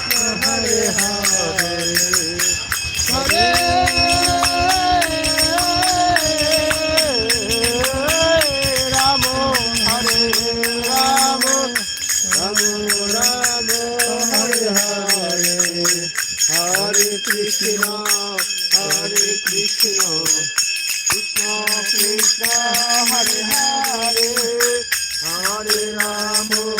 Hare Hare Hare Rama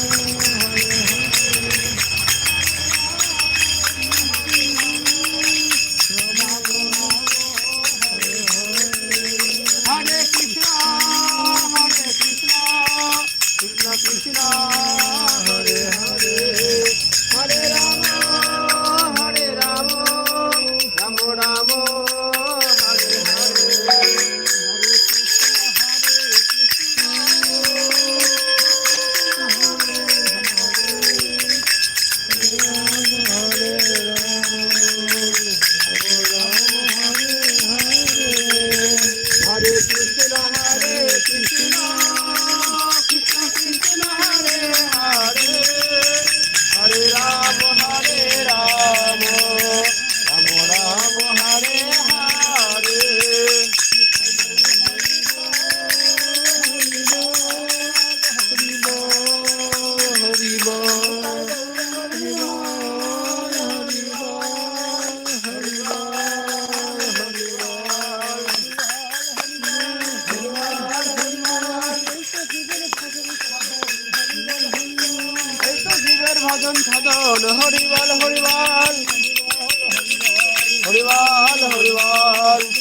ভজন সাধন হরিবল হরিবল। হরিবল হরিবল।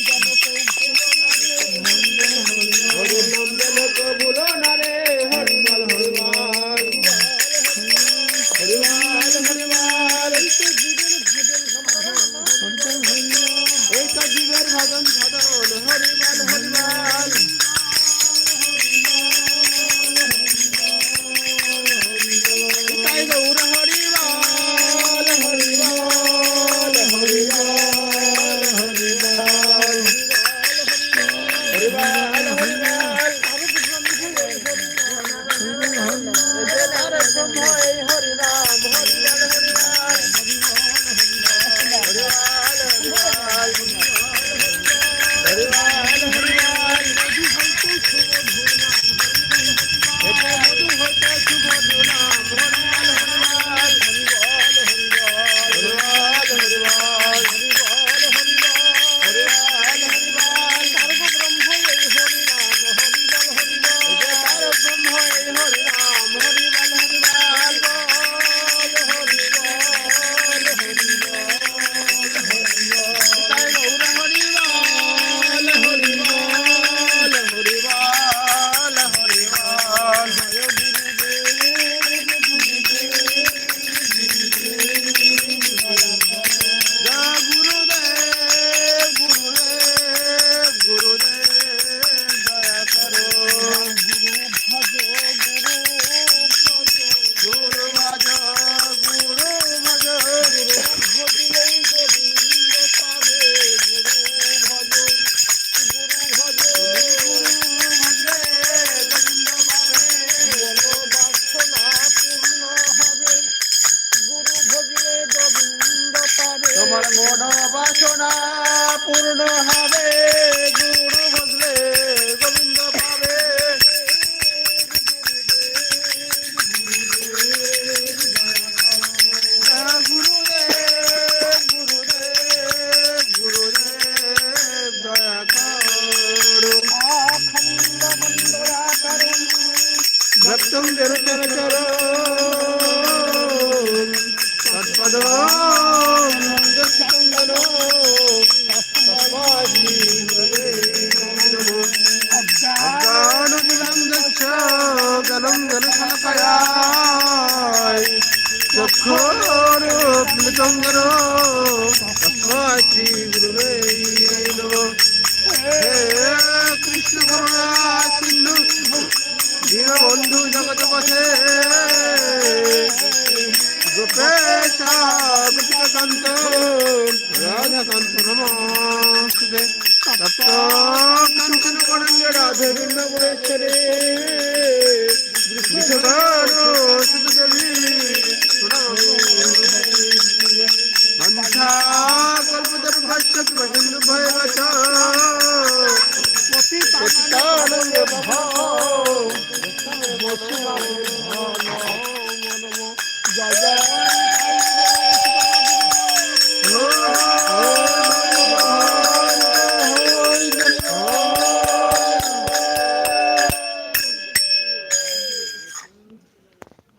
মনোবাসনা পূর্ণ হবে। শঙ্কর শ্রী গুরুবে কৃষ্ণ করুণা সিন্ধু দীনবন্ধু জগত পথে গোপেশ গোপিকান্ত রাধাকান্ত, নমস্তে। তপ্ত কাঞ্চন করঙ্গে রাধে বৃন্দাবনেশ্বরে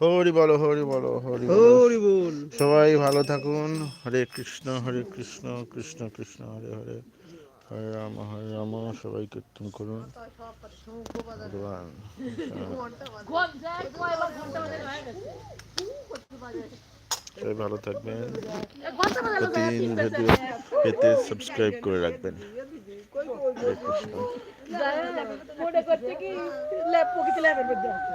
হরি বলো হরি বলো হরি হরি বল সবাই ভালো থাকুন হরে কৃষ্ণ হরে কৃষ্ণ কৃষ্ণ কৃষ্ণ হরে হরে হরে রাম হরে রাম সবাই কীর্তন করুন ভগবান সবাই ভালো থাকবেন প্রতিদিন ভিডিও পেতে সাবস্ক্রাইব করে রাখবেন হরে কৃষ্ণ মনে করছে কি ল্যাপ পকেটে ল্যাপের মধ্যে আছে